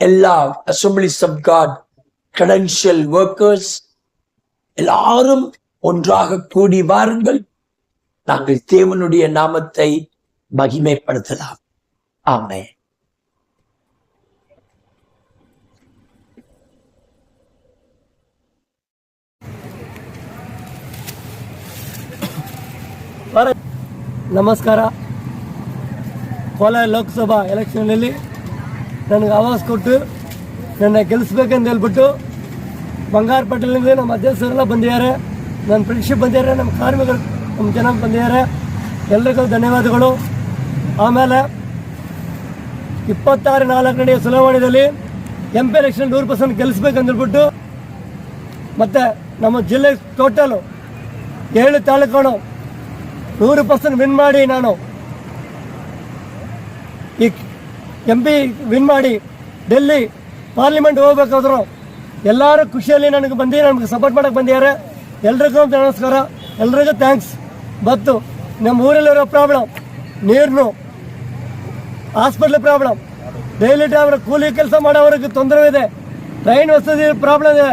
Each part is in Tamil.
எல்லா assemblies of God credential workers எல்லாரும் ஒன்றாக கூடி வாருங்கள் நாங்கள் தேவனுடைய நாமத்தை மகிமைப்படுத்தலாம் ஆமே ಬರ ನಮಸ್ಕಾರ ಕೋಲಾರ ಲೋಕಸಭಾ ಎಲೆಕ್ಷನ್ನಲ್ಲಿ ನನಗೆ ಆವಾಸ್ ಕೊಟ್ಟು ನನ್ನ ಗೆಲ್ಲಿಸ್ಬೇಕಂತ ಹೇಳ್ಬಿಟ್ಟು ಬಂಗಾರಪೇಟೆಯಿಂದ ನಮ್ಮ ಅಧ್ಯಕ್ಷರೆಲ್ಲ ಬಂದಿದ್ದಾರೆ. ನನ್ನ ಫ್ರೆಂಡ್ಶಿಪ್ ಬಂದಿದ್ದಾರೆ, ನಮ್ಮ ಕಾರ್ಮಿಕರು, ನಮ್ಮ ಜನ ಬಂದಿದ್ದಾರೆ. ಎಲ್ಲರಿಗೂ ಧನ್ಯವಾದಗಳು. ಆಮೇಲೆ ಇಪ್ಪತ್ತಾರು ನಾಲ್ಕು ನಡೆಯ ಚುನಾವಣೆಯಲ್ಲಿ ಎಂ ಪಿ ಎಲೆಕ್ಷನ್ ನೂರು ಪರ್ಸೆಂಟ್ ಗೆಲ್ಲಿಸ್ಬೇಕಂದ್ಬಿಟ್ಟು ಮತ್ತು ನಮ್ಮ ಜಿಲ್ಲೆ ಟೋಟಲು ಏಳು ತಾಲೂಕುಗಳು ನೂರು ಪರ್ಸೆಂಟ್ ವಿನ್ ಮಾಡಿ ನಾನು. ಈ ಎಂ ಪಿ ವಿನ್ ಮಾಡಿ ಡೆಲ್ಲಿ ಪಾರ್ಲಿಮೆಂಟ್ ಹೋಗ್ಬೇಕಾದ್ರು ಎಲ್ಲರೂ ಖುಷಿಯಲ್ಲಿ ನನಗೆ ಬಂದು, ನಮಗೆ ಸಪೋರ್ಟ್ ಮಾಡಕ್ಕೆ ಬಂದಿದ್ದಾರೆ. ಎಲ್ರಿಗೂ ನಮಸ್ಕಾರ. ಎಲ್ರಿಗೂ ಥ್ಯಾಂಕ್ಸ್ ಬತ್ತು ನಮ್ಮ ಊರಲ್ಲಿರೋ ಪ್ರಾಬ್ಲಮ್ ನೀರ್ನು ಹಾಸ್ಪಿಟ್ಲ್ ಪ್ರಾಬ್ಲಮ್ ಡೈಲಿ ಡ್ರೈವರ್ ಕೂಲಿ ಕೆಲಸ ಮಾಡೋವ್ರಿಗೆ ತೊಂದರೆ ಇದೆ. ಟ್ರೈನ್ ವಸತಿ ಪ್ರಾಬ್ಲಮ್ ಇದೆ.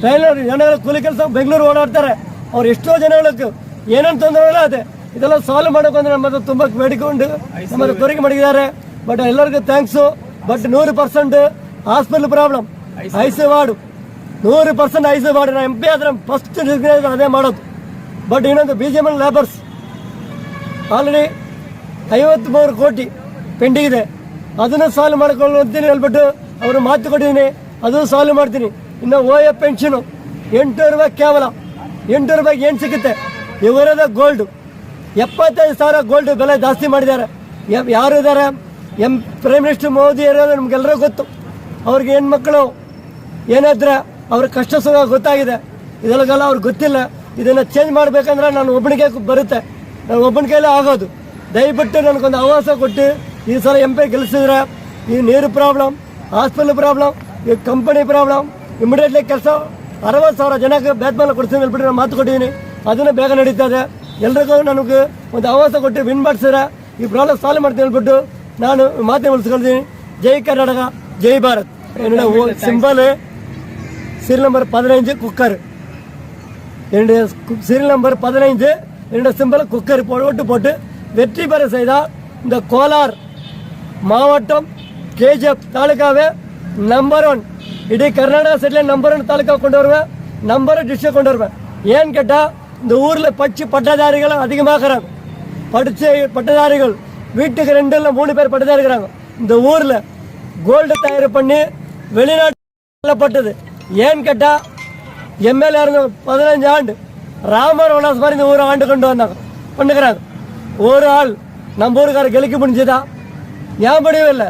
ಟ್ರೈನ್ ಜನಗಳು ಕೂಲಿ ಕೆಲಸ ಬೆಂಗಳೂರು ಓಡಾಡ್ತಾರೆ. ಅವ್ರು ಎಷ್ಟೋ ಜನಗಳಿಗೆ ಏನೇನು ತೊಂದರೆ ಇಲ್ಲ ಅದೇ ಇದೆಲ್ಲ ಸಾಲ್ವ್ ಮಾಡೋಕೆ ನಮ್ಮ ನಮ್ಮದು ತುಂಬ ಬೇಡಿಕೊಂಡು ನಮ್ಮ ಕೋರಿಕೆ ಮಾಡಿದ್ದಾರೆ. ಬಟ್ ಎಲ್ಲರಿಗೂ ಥ್ಯಾಂಕ್ಸು ಬಟ್ ನೂರು percent hospital problem IC ward ನೂರು percent IC ward M P ಆದರೆ ಫಸ್ಟ್ ಅದೇ ಮಾಡೋದು. ಬಟ್ ಇನ್ನೊಂದು B J M labours already ಐವತ್ಮೂರು ಕೋಟಿ ಪೆಂಡಿಂಗ್ ಇದೆ ಅದನ್ನು ಸಾಲ್ವ್ ಮಾಡ್ಕೊಂಡು ಅಂತೀನಿ ಹೇಳ್ಬಿಟ್ಟು ಅವರು ಮಾತು ಕೊಟ್ಟಿದ್ದೀನಿ. ಅದು ಸಾಲ್ವ್ ಮಾಡ್ತೀನಿ. ಇನ್ನು ಓ ಎ ಪೆನ್ಷನು ಎಂಟು ರೂಪಾಯಿ ಕೇವಲ. ಎಂಟು ರೂಪಾಯಿಗೆ ಏನು ಸಿಗುತ್ತೆ? ಇವರದ ಗೋಲ್ಡು ಎಪ್ಪತ್ತೈದು ಸಾವಿರ ಗೋಲ್ಡ್ ಬೆಲೆ ಜಾಸ್ತಿ ಮಾಡಿದ್ದಾರೆ. ಯಾರು ಇದ್ದಾರೆ? ಎಂ ಪ್ರೈಮ್ ಮಿನಿಸ್ಟರ್ ಮೋದಿ ಇರೋದು ನಮಗೆಲ್ಲರೂ ಗೊತ್ತು. ಅವ್ರಿಗೆ ಹೆಣ್ಮಕ್ಳು ಏನಾದ್ರೆ ಅವ್ರ ಕಷ್ಟ ಸುಖ ಗೊತ್ತಾಗಿದೆ. ಇದೆಲ್ಲಗೆಲ್ಲ ಅವ್ರಿಗೆ ಗೊತ್ತಿಲ್ಲ. ಇದನ್ನು ಚೇಂಜ್ ಮಾಡಬೇಕಂದ್ರೆ ನಾನು ಒಬ್ಬನಿಗೆ ಬರುತ್ತೆ. ನಾನು ಒಬ್ಬನ ಕೈಲೇ ಆಗೋದು. ದಯವಿಟ್ಟು ನನಗೊಂದು ಅವಕಾಶ ಕೊಟ್ಟು ಈ ಸಲ ಎಂ ಪಿ ಗೆಲ್ಲಿಸಿದ್ರೆ ಈ ನೀರು ಪ್ರಾಬ್ಲಮ್ ಹಾಸ್ಪಿಟಲ್ ಪ್ರಾಬ್ಲಮ್ ಈ ಕಂಪನಿ ಪ್ರಾಬ್ಲಮ್ ಇಮಿಡಿಯೇಟ್ಲಿ ಕೆಲಸ ಅರವತ್ತು ಸಾವಿರ ಜನಕ್ಕೆ ಬೇದ್ಮಾಲ ಕೊಡ್ತೀನಿ ಹೇಳ್ಬಿಟ್ಟು ನಾನು ಮಾತು ಕೊಟ್ಟಿದ್ದೀನಿ. ಅದನ್ನು ಬೇಗ ನಡೀತದೆ ಎಲ್ರಿಗೂ ನನಗೆ ಒಂದು ಅವಕಾಶ ಕೊಟ್ಟು ವಿನ್ ಮಾಡಿಸಿದ್ರೆ ಈ ಪ್ರಾಬ್ಲಮ್ ಸಾಲ್ವ್ ಮಾಡ್ತೀನಿ ಹೇಳ್ಬಿಟ್ಟು ನಾನು ಮಾತೇ ಉಳಿಸ್ಕೊಳ್ತೀನಿ ಜೈ கர்நாடகா ಜೈ ಭಾರತ್. என்னோட சிம்பல் சீரியல் நம்பர் பதினைஞ்சு குக்கர் என்னுடைய சீரியல் நம்பர் பதினைஞ்சு என்னோட சிம்பல் குக்கர் ஓட்டு போட்டு வெற்றி பெற செய்தால் இந்த கோலார் மாவட்டம் கேஜிஎஃப் தாலுக்காவே நம்பர் ஒன் இடி கர்நாடகா சைடில் நம்பர் ஒன் தாலுக்கா கொண்டு வருவேன். நம்பர் ஒன் டிஸ்ட்ரிக் கொண்டு வருவேன். ஏன்னு கேட்டால் இந்த ஊரில் படித்து பட்டதாரிகள் அதிகமாகிறாங்க. படித்த பட்டதாரிகள் வீட்டுக்கு ரெண்டு இல்லை மூணு பேர் பட்டு தான் இருக்கிறாங்க. இந்த ஊரில் கோல்டு தயார் பண்ணி வெளிநாட்டு ஏன்னு கேட்டால் எம்எல்ஏ இருந்த பதினஞ்சு ஆண்டு. ராமர் உலாஸ் மாதிரி இந்த ஊரை ஆண்டு கொண்டு வந்தாங்க. பண்ணுகிறாங்க. ஒரு ஆள் நம்ம ஊருக்கார கெளிக்க முடிஞ்சுதா ஏன் முடியவே இல்லை.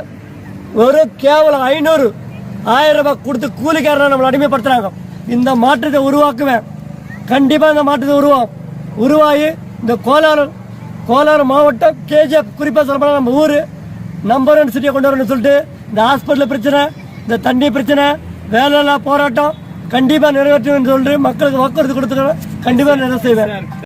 ஒரு கேவலம் ஐநூறு ஆயிரம் ரூபாய் கொடுத்து கூலிக்காரனை நம்மளை அடிமைப்படுத்துகிறாங்க இந்த மாற்றத்தை உருவாக்குவேன். கண்டிப்பாக இந்த மாற்றத்தை உருவாகும் உருவாகி இந்த கோலாரம் கோலாரம் மாவட்டம் கேஜிஎஃப் குறிப்பாக சொல்லப்போனால் நம்ம ஊர். நம்பர் ஒன் சிட்டியை கொண்டு வரணும்னு சொல்லிட்டு இந்த ஹாஸ்பிட்டல் பிரச்சனை இந்த தண்ணி பிரச்சனை வேலையில்லா போராட்டம் கண்டிப்பாக நிறைவேற்றணும்னு சொல்லிட்டு மக்களுக்கு வாக்குறுதி கொடுத்துருவேன் கண்டிப்பாக நிறைவு செய்வேன்.